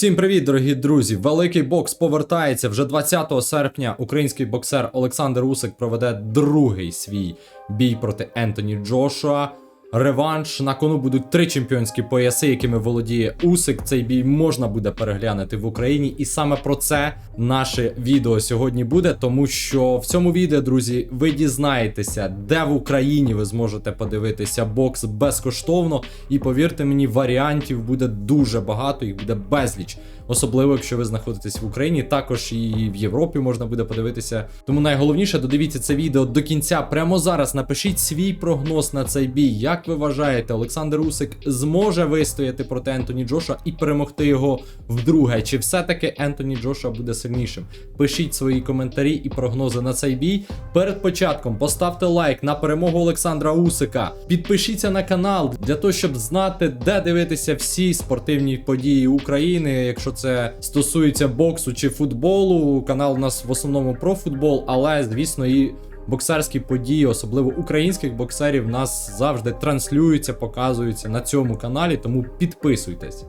Всім привіт, дорогі друзі! Великий бокс повертається вже 20 серпня. Український боксер Олександр Усик проведе другий свій бій проти Ентоні Джошуа. Реванш на кону будуть три чемпіонські пояси, якими володіє Усик. Цей бій можна буде переглянути в Україні, і саме про це наше відео сьогодні буде. Тому що в цьому відео, друзі, ви дізнаєтеся, де в Україні ви зможете подивитися бокс безкоштовно. І повірте мені, варіантів буде дуже багато, їх буде безліч. Особливо, якщо ви знаходитесь в Україні, також і в Європі можна буде подивитися. Тому найголовніше додивіться це відео до кінця. Прямо зараз напишіть свій прогноз на цей бій. Як ви вважаєте, Олександр Усик зможе вистояти проти Ентоні Джоша і перемогти його вдруге? Чи все-таки Ентоні Джоша буде сильнішим? Пишіть свої коментарі і прогнози на цей бій. Перед початком поставте лайк на перемогу Олександра Усика. Підпишіться на канал для того, щоб знати, де дивитися всі спортивні події України. Якщо це стосується боксу чи футболу, канал у нас в основному про футбол, але звісно і. Боксерські події, особливо українських боксерів, нас завжди транслюються, показуються на цьому каналі, тому підписуйтесь.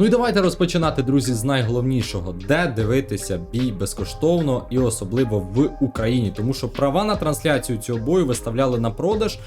Ну і давайте розпочинати, друзі, з найголовнішого, де дивитися бій безкоштовно і особливо в Україні, тому що права на трансляцію цього бою виставляли на продаж,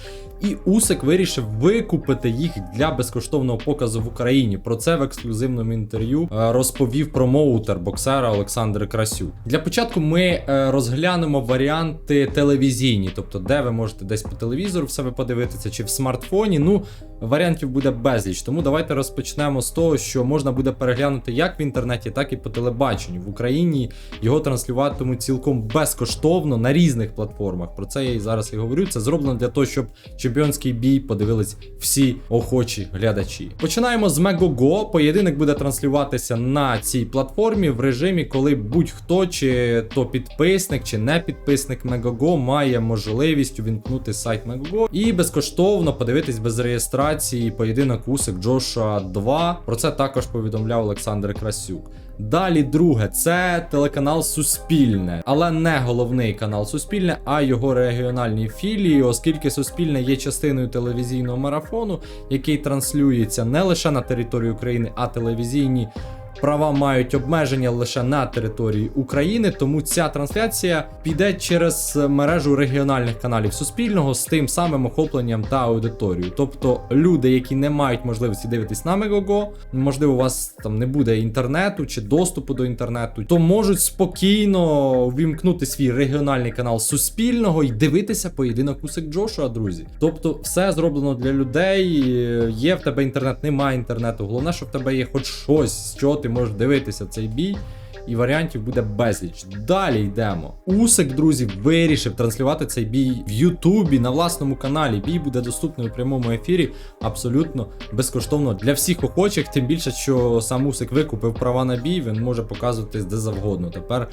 і Усик вирішив викупити їх для безкоштовного показу в Україні. Про це в ексклюзивному інтерв'ю е, розповів промоутер боксера Олександр Красюк. Для початку ми е, розглянемо варіанти телевізійні, тобто де ви можете десь по телевізору в себе подивитися чи в смартфоні. Ну варіантів буде безліч. Тому давайте розпочнемо з того, що можна буде переглянути як в інтернеті, так і по телебаченню. В Україні його транслюватимуть цілком безкоштовно на різних платформах. Про це я і зараз і говорю. Це зроблено для того, щоб чемпіонський бій подивились всі охочі глядачі. Починаємо з Мегого. Поєдинок буде транслюватися на цій платформі в режимі, коли будь-хто, чи то підписник, чи не підписник Мегого, має можливість увімкнути сайт Мегого і безкоштовно подивитись без реєстрації поєдинок Усик Джоша 2. Про це також повідомляв Олександр Красюк. Далі, друге, це телеканал Суспільне, але не головний канал Суспільне, а його регіональні філії, оскільки Суспільне є частиною телевізійного марафону, який транслюється не лише на території України, а телевізійні. Права мають обмеження лише на території України, тому ця трансляція піде через мережу регіональних каналів Суспільного з тим самим охопленням та аудиторією. Тобто люди, які не мають можливості дивитись на Мегого, можливо, у вас там не буде інтернету чи доступу до інтернету, то можуть спокійно ввімкнути свій регіональний канал Суспільного і дивитися поєдинок Усик Джошуа, друзі. Тобто, все зроблено для людей. Є в тебе інтернет, немає інтернету. Головне, що в тебе є хоч щось, чого ти можеш дивитися цей бій. І варіантів буде безліч. Далі йдемо. Усик, друзі, вирішив транслювати цей бій в Ютубі на власному каналі. Бій буде доступний у прямому ефірі абсолютно безкоштовно для всіх охочих. Тим більше, що сам Усик викупив права на бій, він може показувати де завгодно. Тепер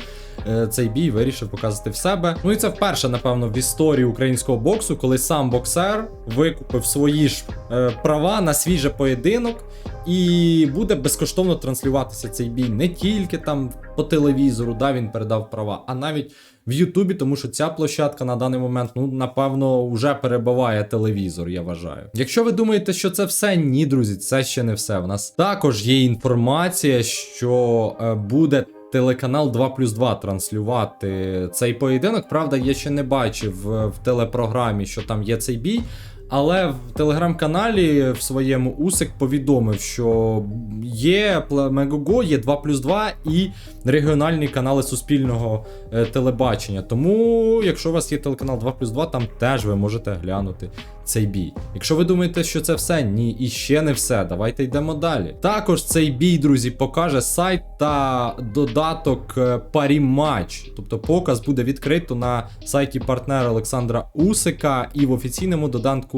е, цей бій вирішив показати в себе. Ну і це вперше, напевно, в історії українського боксу, коли сам боксер викупив свої ж е, права на свій же поєдинок. І буде безкоштовно транслюватися цей бій не тільки там по телевізору, да, він передав права, а навіть в Ютубі, тому що ця площадка на даний момент, ну напевно, вже перебиває телевізор, я вважаю. Якщо ви думаєте, що це все, ні, друзі, це ще не все. У нас також є інформація, що е, буде. Телеканал 2 плюс 2 транслювати цей поєдинок. Правда, я ще не бачив е, в телепрограмі, що там є цей бій. Але в телеграм-каналі в своєму Усик повідомив, що є Мегого, є 2 плюс 2 і регіональні канали суспільного е, телебачення. Тому, якщо у вас є телеканал 2 плюс 2, там теж ви можете глянути цей бій. Якщо ви думаєте, що це все, ні, і ще не все. Давайте йдемо далі. Також цей бій, друзі, покаже сайт та додаток е, Паріматч. Тобто показ буде відкрито на сайті партнера Олександра Усика і в офіційному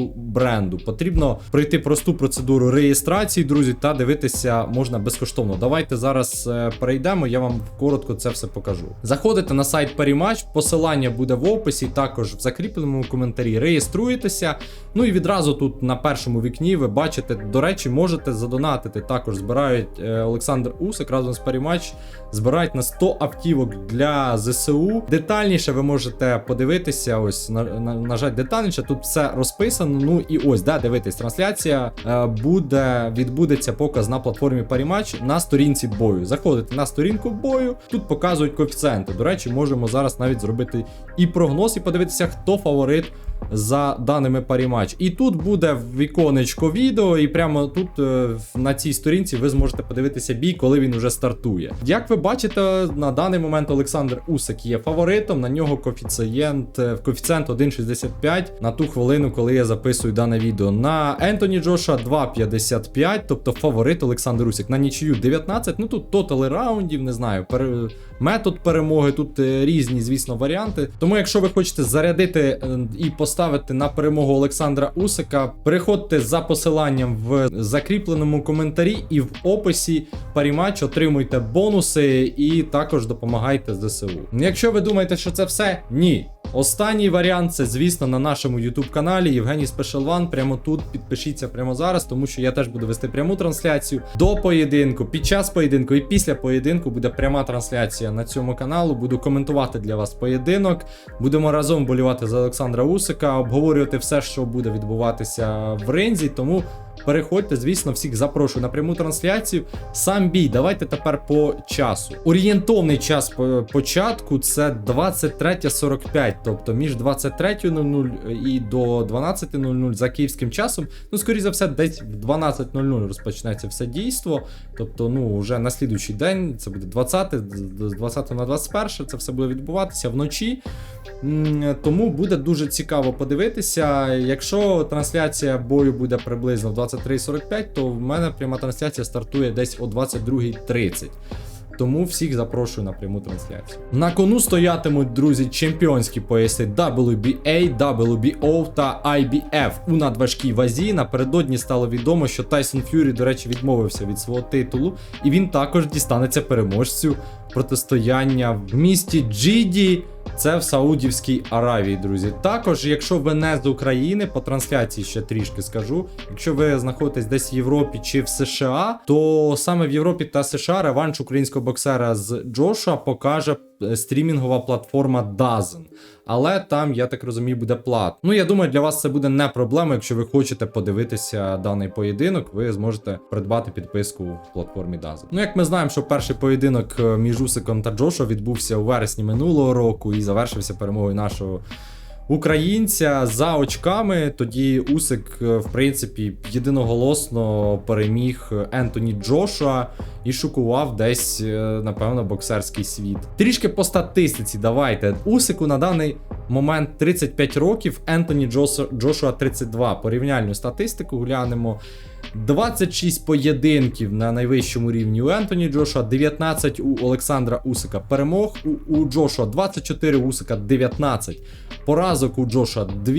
додатку бренду. Потрібно пройти просту процедуру реєстрації, друзі, та дивитися можна безкоштовно. Давайте зараз е, перейдемо, я вам коротко це все покажу. Заходите на сайт Паріматч, посилання буде в описі, також в закріпленому коментарі. Реєструєтеся. Ну і відразу тут на першому вікні ви бачите, до речі, можете задонатити. Також збирають е, Олександр Усик разом з Паріматч, збирають на 100 автівок для ЗСУ. Детальніше ви можете подивитися, ось на, на, нажать детальніше. Тут все розписано. Підписано. Ну і ось, да, дивитись, трансляція е, буде відбудеться показ на платформі Parimatch на сторінці бою. Заходите на сторінку бою, тут показують коефіцієнти. До речі, можемо зараз навіть зробити і прогноз, і подивитися, хто фаворит за даними парімач. І тут буде віконечко відео, і прямо тут е, на цій сторінці ви зможете подивитися бій, коли він вже стартує. Як ви бачите, на даний момент Олександр Усик є фаворитом. На нього коефіцієнт е, коефіцієнт 1,65 на ту хвилину, коли я записую дане відео. На Ентоні Джоша 2,55, тобто фаворит Олександр Усик. На нічию 19. Ну тут тотали раундів, не знаю, пере... метод перемоги. Тут е, різні, звісно, варіанти. Тому, якщо ви хочете зарядити е, і поставити на перемогу Олександра Усика, переходьте за посиланням в закріпленому коментарі і в описі паріматч отримуйте бонуси і також допомагайте ЗСУ. Якщо ви думаєте, що це все, ні. Останній варіант це, звісно, на нашому YouTube каналі Євгеній One. Прямо тут підпишіться прямо зараз, тому що я теж буду вести пряму трансляцію до поєдинку, під час поєдинку і після поєдинку буде пряма трансляція на цьому каналу. Буду коментувати для вас поєдинок. Будемо разом болівати за Олександра Усика, обговорювати все, що буде відбуватися в ринзі. Тому переходьте, звісно, всіх запрошую на пряму трансляцію. Сам бій, давайте тепер по часу. Орієнтовний час початку це 23.45, тобто між 23.00 і до 12.00 за київським часом. Ну, скоріше за все, десь в 12.00 розпочнеться все дійство. Тобто, ну, вже на слідуючий день, це буде 20, з з 20 на 21, це все буде відбуватися вночі. Тому буде дуже цікаво подивитися. Якщо трансляція бою буде приблизно в 23.45, то в мене пряма трансляція стартує десь о 22.30. Тому всіх запрошую на пряму трансляцію. На кону стоятимуть, друзі, чемпіонські пояси WBA, WBO та IBF у надважкій вазі. Напередодні стало відомо, що Тайсон Ф'юрі, до речі, відмовився від свого титулу, і він також дістанеться переможцю протистояння в місті Джіді. Це в Саудівській Аравії, друзі. Також, якщо ви не з України, по трансляції ще трішки скажу. Якщо ви знаходитесь десь в Європі чи в США, то саме в Європі та США реванш українського боксера з Джоша покаже стрімінгова платформа Dazen. Але там, я так розумію, буде плат. Ну я думаю, для вас це буде не проблема. Якщо ви хочете подивитися даний поєдинок, ви зможете придбати підписку в платформі Dazen. Ну як ми знаємо, що перший поєдинок е, між Усиком та Джошо відбувся у вересні минулого року і завершився перемогою нашого. Українця за очками. Тоді Усик, е, в принципі, єдиноголосно переміг Ентоні Джошуа і шокував десь, е, напевно, боксерський світ. Трішки по статистиці, давайте. Усику на даний момент 35 років, Ентоні Джошуа 32. Порівняльну статистику глянемо. 26 поєдинків на найвищому рівні у Ентоні Джошуа, 19 у Олександра Усика. Перемог у, у Джошуа 24 у Усика 19. Поразок у Джоша 2.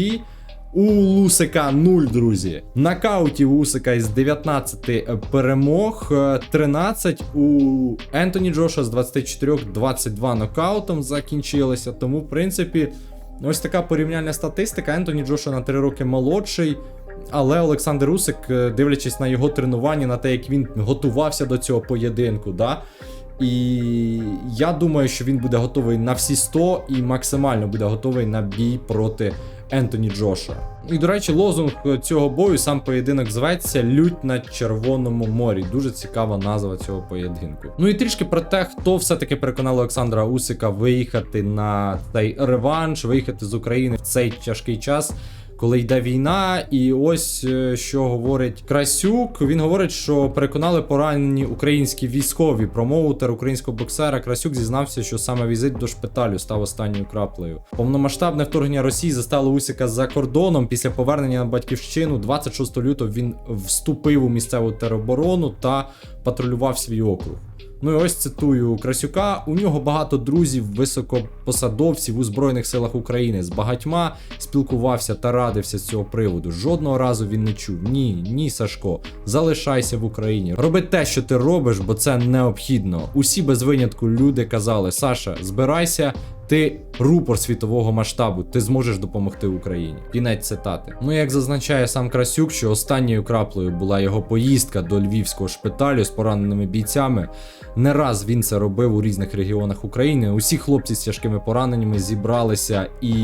У Лусика 0, друзі. Нокаутів Усика із 19 перемог, е, 13 у Ентоні Джоша з 24, 22 нокаутом закінчилося. Тому, в принципі, ось така порівняльна статистика. Ентоні Джоша на 3 роки молодший. Але Олександр Усик, е, дивлячись на його тренування, на те, як він готувався до цього поєдинку, да, і я думаю, що він буде готовий на всі 100 і максимально буде готовий на бій проти Ентоні Джоша. І, до речі, лозунг цього бою, сам поєдинок зветься Лють на Червоному морі. Дуже цікава назва цього поєдинку. Ну і трішки про те, хто все-таки переконав Олександра Усика виїхати на цей реванш, виїхати з України в цей тяжкий час коли йде війна, і ось е, що говорить Красюк. Він говорить, що переконали поранені українські військові промоутер українського боксера. Красюк зізнався, що саме візит до шпиталю став останньою краплею. Повномасштабне вторгнення Росії застало Усіка за кордоном. Після повернення на батьківщину 26 лютого він вступив у місцеву тероборону та патрулював свій округ. Ну і ось цитую Красюка. У нього багато друзів, високопосадовців у Збройних силах України. З багатьма спілкувався та радився з цього приводу. Жодного разу він не чув. Ні, ні, Сашко, залишайся в Україні. Роби те, що ти робиш, бо це необхідно. Усі без винятку люди казали: Саша, збирайся. Ти рупор світового масштабу, ти зможеш допомогти Україні. Кінець цитати. Ну як зазначає сам Красюк, що останньою краплею була його поїздка до львівського шпиталю з пораненими бійцями. Не раз він це робив у різних регіонах України. Усі хлопці з тяжкими пораненнями зібралися, і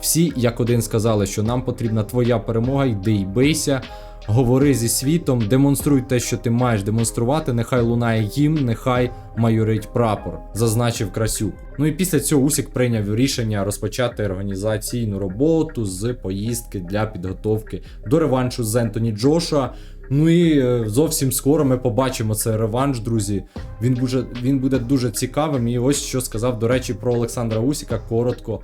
всі як один сказали, що нам потрібна твоя перемога, йди й бийся. Говори зі світом, демонструй те, що ти маєш демонструвати. Нехай лунає гімн, нехай майорить прапор, зазначив Красюк. Ну і після цього Усік прийняв рішення розпочати організаційну роботу з поїздки для підготовки до реваншу з Ентоні Джоша. Ну і е, зовсім скоро ми побачимо цей реванш, друзі. Він буде, він буде дуже цікавим. І ось що сказав, до речі, про Олександра Усіка коротко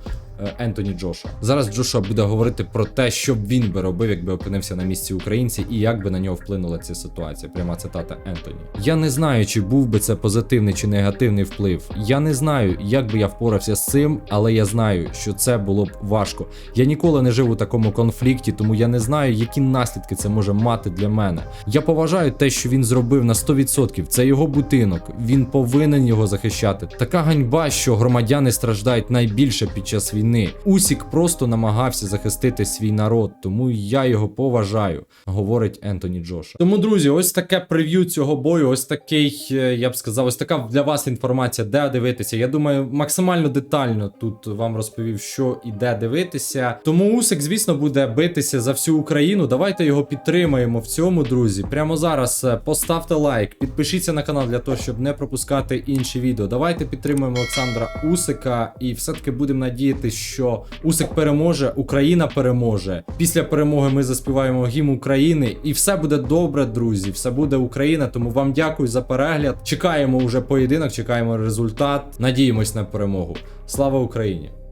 Ентоні Джоша. Зараз Джоша буде говорити про те, що б він би робив, якби опинився на місці українці, і як би на нього вплинула ця ситуація. Пряма цитата Ентоні. Я не знаю, чи був би це позитивний чи негативний вплив. Я не знаю, як би я впорався з цим, але я знаю, що це було б важко. Я ніколи не жив у такому конфлікті, тому я не знаю, які наслідки це може мати для мене. Я поважаю те, що він зробив на 100%. Це його будинок. Він повинен його захищати. Така ганьба, що громадяни страждають найбільше під час війни. Усік просто намагався захистити свій народ, тому я його поважаю, говорить Ентоні Джош. Тому, друзі, ось таке прев'ю цього бою. Ось такий, е, я б сказав, ось така для вас інформація, де дивитися. Я думаю, максимально детально тут вам розповів, що і де дивитися. Тому Усик, звісно, буде битися за всю Україну. Давайте його підтримаємо в цьому, друзі. Прямо зараз е, поставте лайк, підпишіться на канал для того, щоб не пропускати інші відео. Давайте підтримуємо Олександра Усика і все-таки будемо надіятися, що Усик переможе, Україна переможе. Після перемоги ми заспіваємо гімн України, і все буде добре, друзі. Все буде Україна. Тому вам дякую за перегляд. Чекаємо уже поєдинок, чекаємо результат. Надіємось на перемогу. Слава Україні!